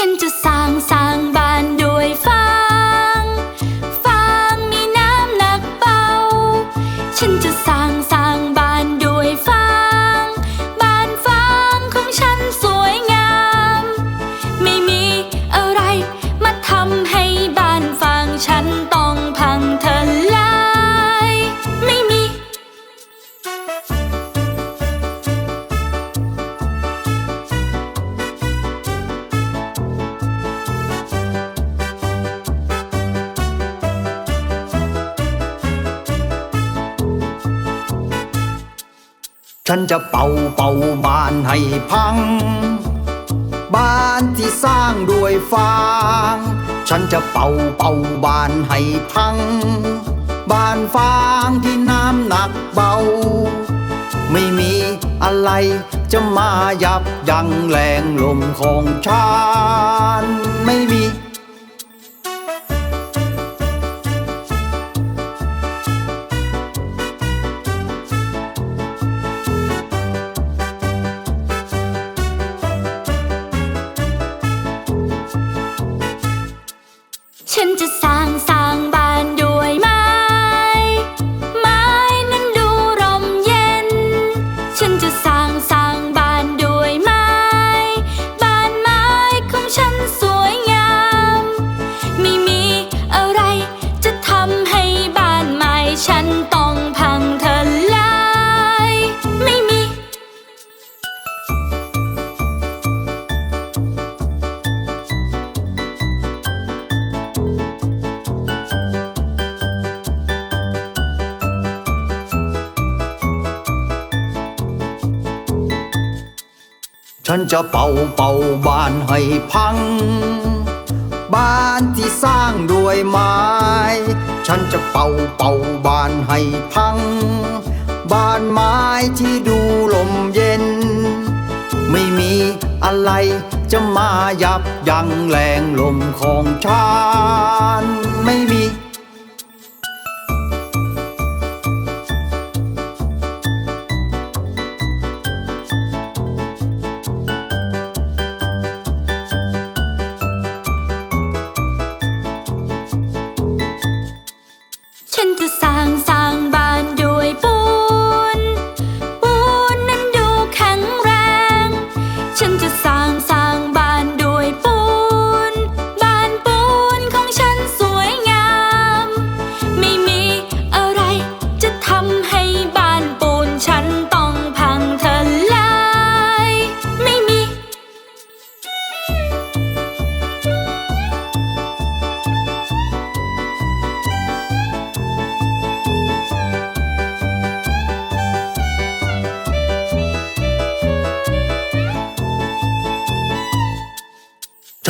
ฉันจะสร้างสร้างบ้านด้วยฟางฟางมีน้ำหนักเบา ฉันจะสร้าง ฉันจะเป่าเป่าบ้านให้พัง บ้านที่สร้างด้วยฟาง ฉันจะเป่าเป่าบ้านให้พัง บ้านฟางที่น้ำหนักเบา ไม่มีอะไรจะมายับยั้งแรงลมของฉัน ไม่มี ฉันจะสร้างสร้างบ้านด้วยไม้ ไม้นั้นดูร่มเย็น ฉันจะสร้างสร้างบ้านด้วยไม้ บ้านไม้ของฉันสวยงาม ไม่มีอะไรจะทำให้บ้านไม้ฉันต้ ฉันจะเป่าเป่าบ้านให้พัง บ้านที่สร้างด้วยไม้ ฉันจะเป่าเป่าบ้านให้พัง บ้านไม้ที่ดูลมเย็น ไม่มีอะไรจะมายับยั้งแรงลมของฉันไม่มี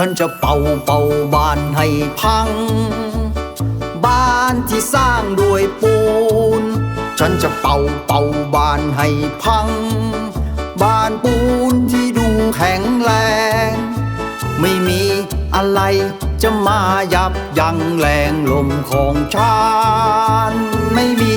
ฉันจะเป่าเป่าบ้านให้พัง บ้านที่สร้างด้วยปูน ฉันจะเป่าเป่าบ้านให้พัง บ้านปูนที่ดูแข็งแรง ไม่มีอะไรจะมายับยั้งแรงลมของฉันไม่มี